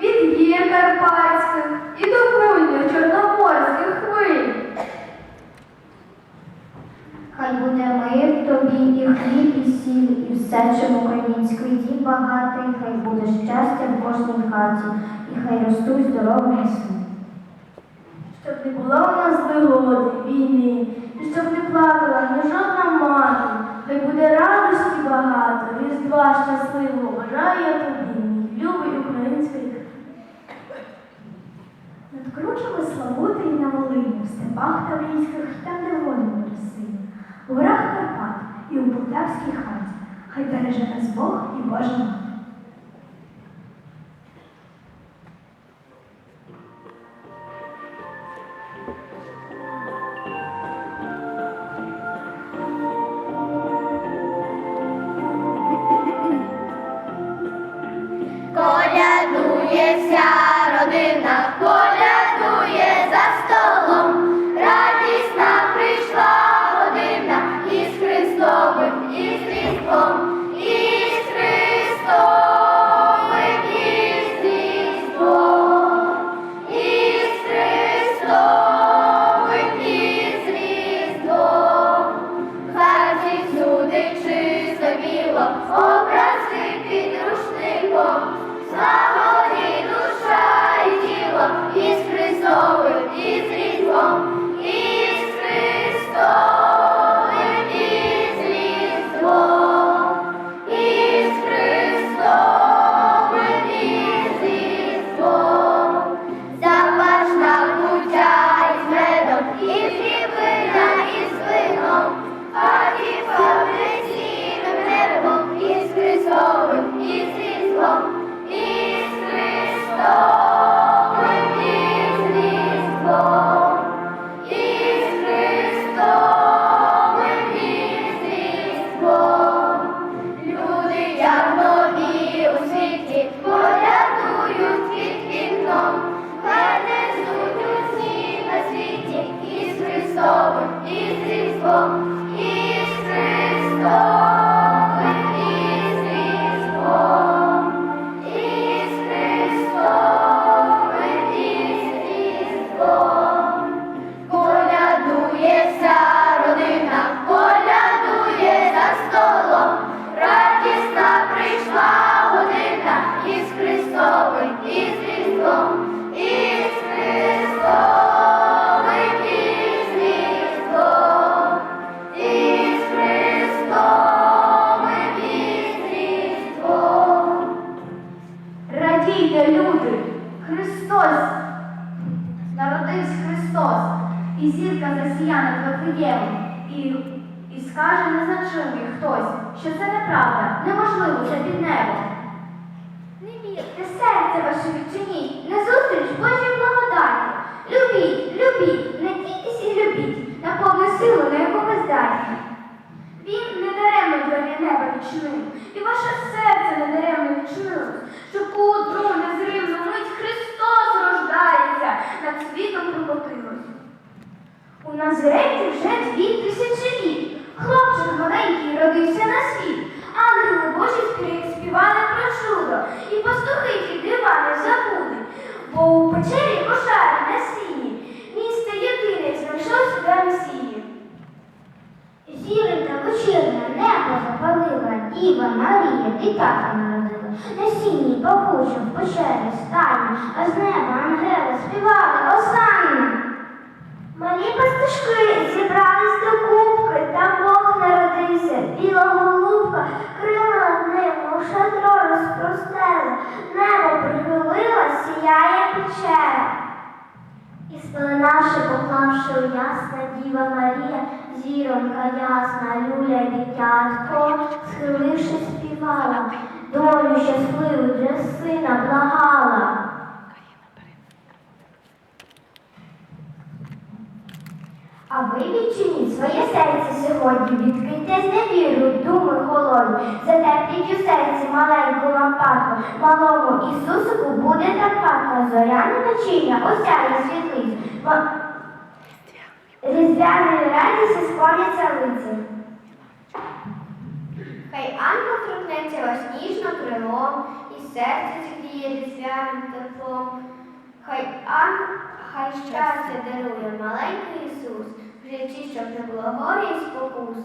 від гір карпатських і до буйних чорноморських хвиль. Хай буде мир тобі і хліб, і сіль, і все, чим український дім багатий, хай буде щастя в кожній хаті, і хай ростуть здоровими сни. Щоб не було у нас вигоди, війни, і щоб не плакала ні жодна мати, хай буде радості багато, різдва щасливого бажаю Славути і на Волині, в степах таврійських, там, де волі буде сині, у горах Карпат і у полтавській хаті, хай береже нас Бог і Божа це під небом. Не вірте, серце ваше відчиніть, назустріч Божій благодаті. Любіть, любіть, надійтесь і любіть, на повну силу, на яку ви здатні. Він не даремно двері неба відчинив, і ваше серце не даремно відчинилось, що по одну незримну мить Христос рождається, над світом прокотилось. У Назареті вже дві тисячі літ. Хлопчик маленький родився на світ. Ангели Божі спів- співали про чудо, і пастухи ті дива не забудуть. Бо у печері кошари на сіні, місце єдине знайшов себе Месії. Зіронька вечірня небо запалила, Діва Марія дитятка народила. На сіній пахучу в печері стайні, а з неба ангели співали осанну. Малі пастушки зібрались до кубки, там Бог народився, над мов шатро небо прихилила, сіяє печера. І спеленавши, поклавши у ясна Діва Марія, зіронка ясна, люля дитятко, схиливши співала, долю щасливу для сина благала. А ви відчиніть своє серце сьогодні, відкрийте з невіру, думи холодні, затепліть у серці маленьку лампадку, малому Ісусику буде так ватно, зоряне начиння, осяє світлиць. Різдвяною радістю склоняться лиці. Хай ангел торкнеться вас ніжно крилом, і серце зігріє різдвяним теплом. Хай ангел, хай щастя дарує маленький Ісус в щоб не було горі і спокус.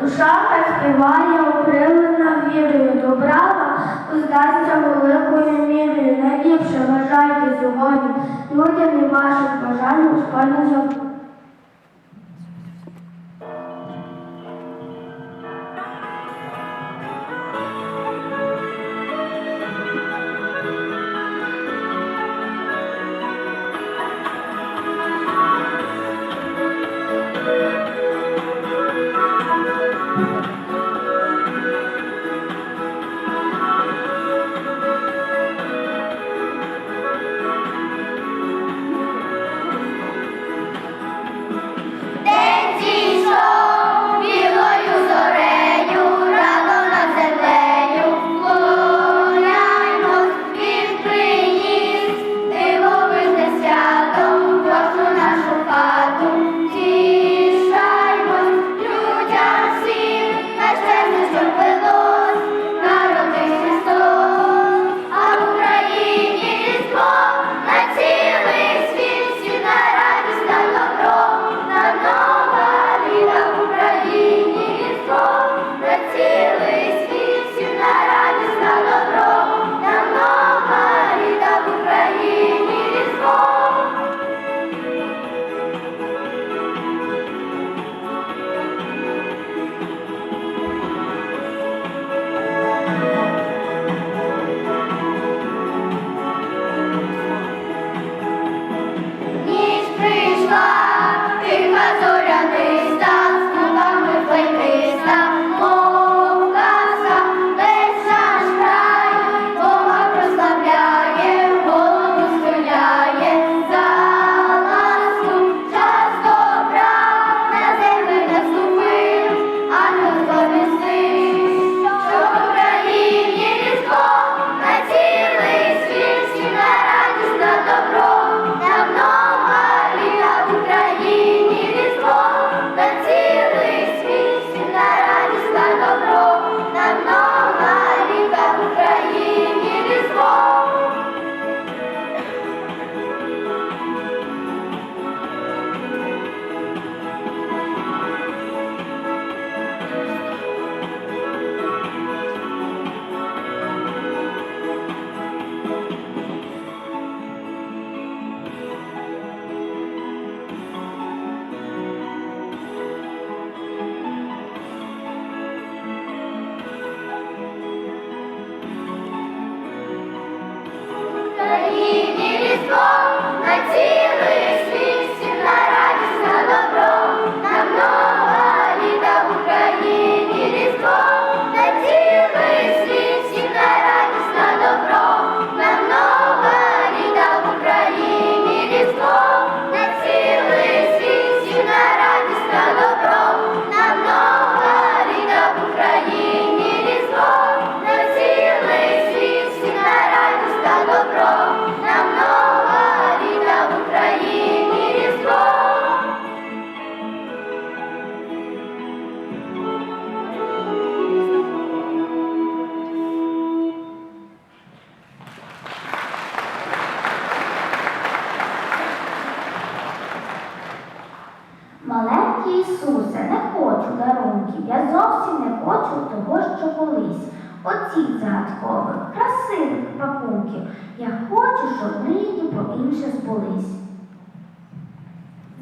Душа співає, укрилена вірою, добрава здасться великою мірою. Найліпше вважайте сьогодні людям і ваших бажань Господь не. збулись.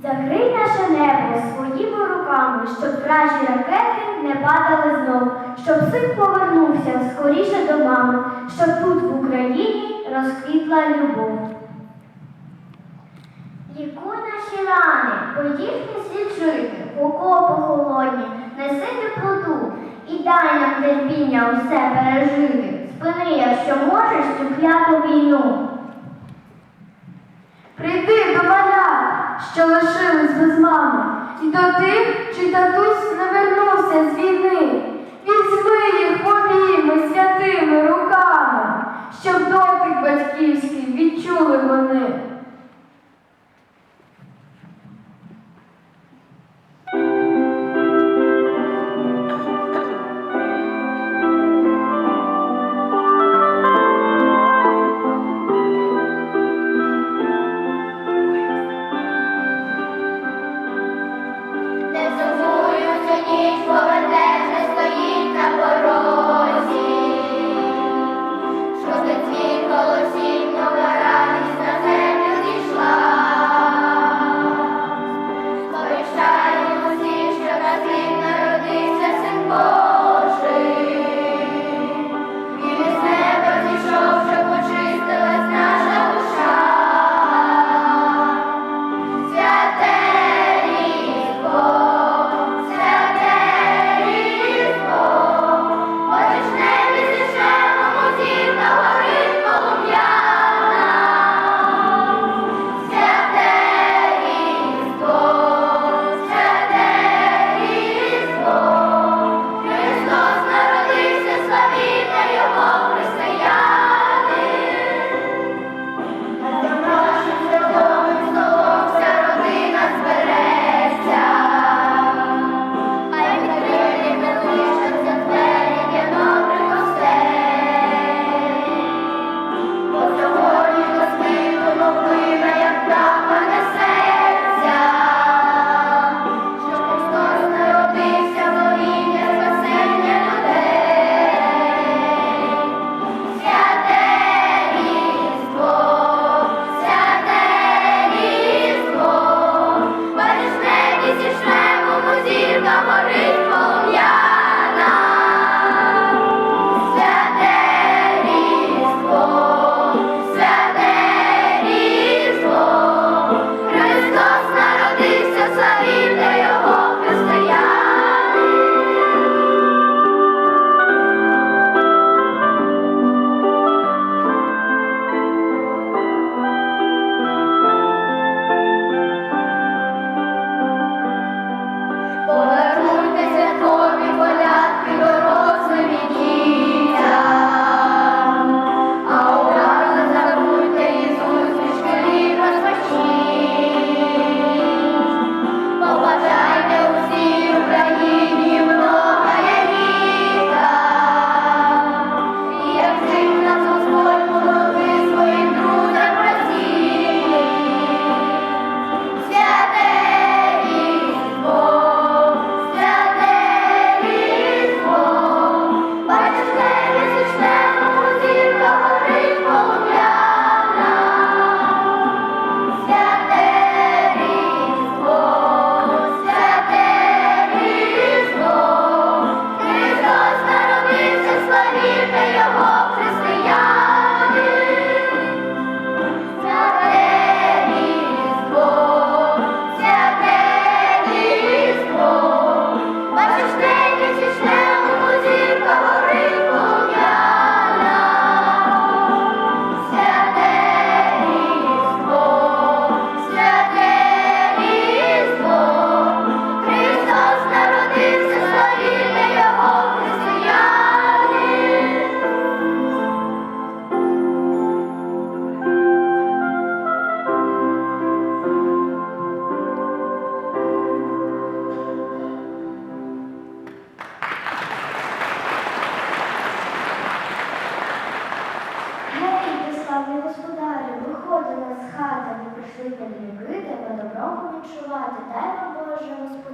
Закрий наше небо своїми руками, щоб вражі ракети не падали знов, щоб син повернувся скоріше до мами, щоб тут в Україні розквітла любов. Ліку наші рани, по їхні слід окопи холодні, неси теплоту і дай нам терпіння усе пережити. Спини, якщо можеш, цю кляту війну. Прийди до малят, що лишились без мами, і до тих, чи татусь не вернувся з війни. Візьми їх обійми святими руками, щоб дотик батьківський відчули вони.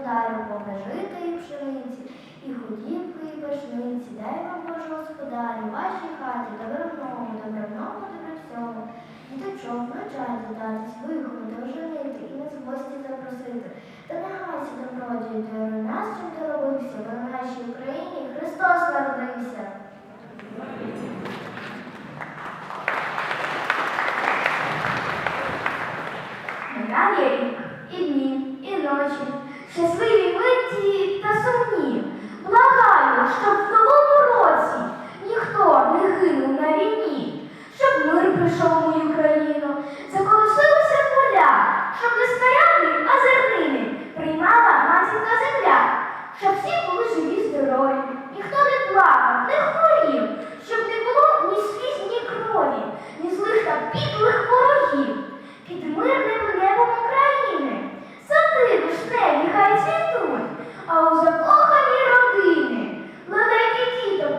Господарю, побажити і пшениці, і худібки, і пашниці. Дай вам Боже господарю, вашій хаті, добровному, добровному, добро всьому. Діточок, навчать додатись, виховати, оженити і нас гості запросити. Та нагайся добродію, до нас чим ти робився, бо на нашій Україні Христос народився. Рік, і дні, і ночі, Because we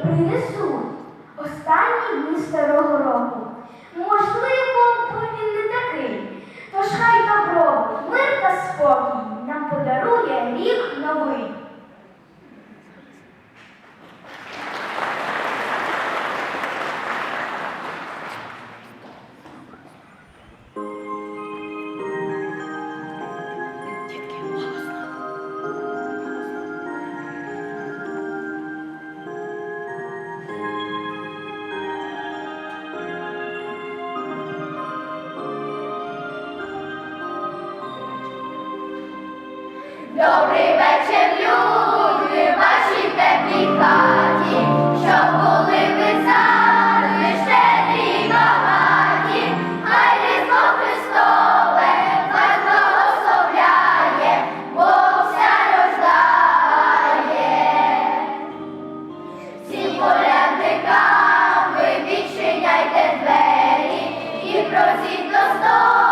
preguiçoso. Просіть до столу.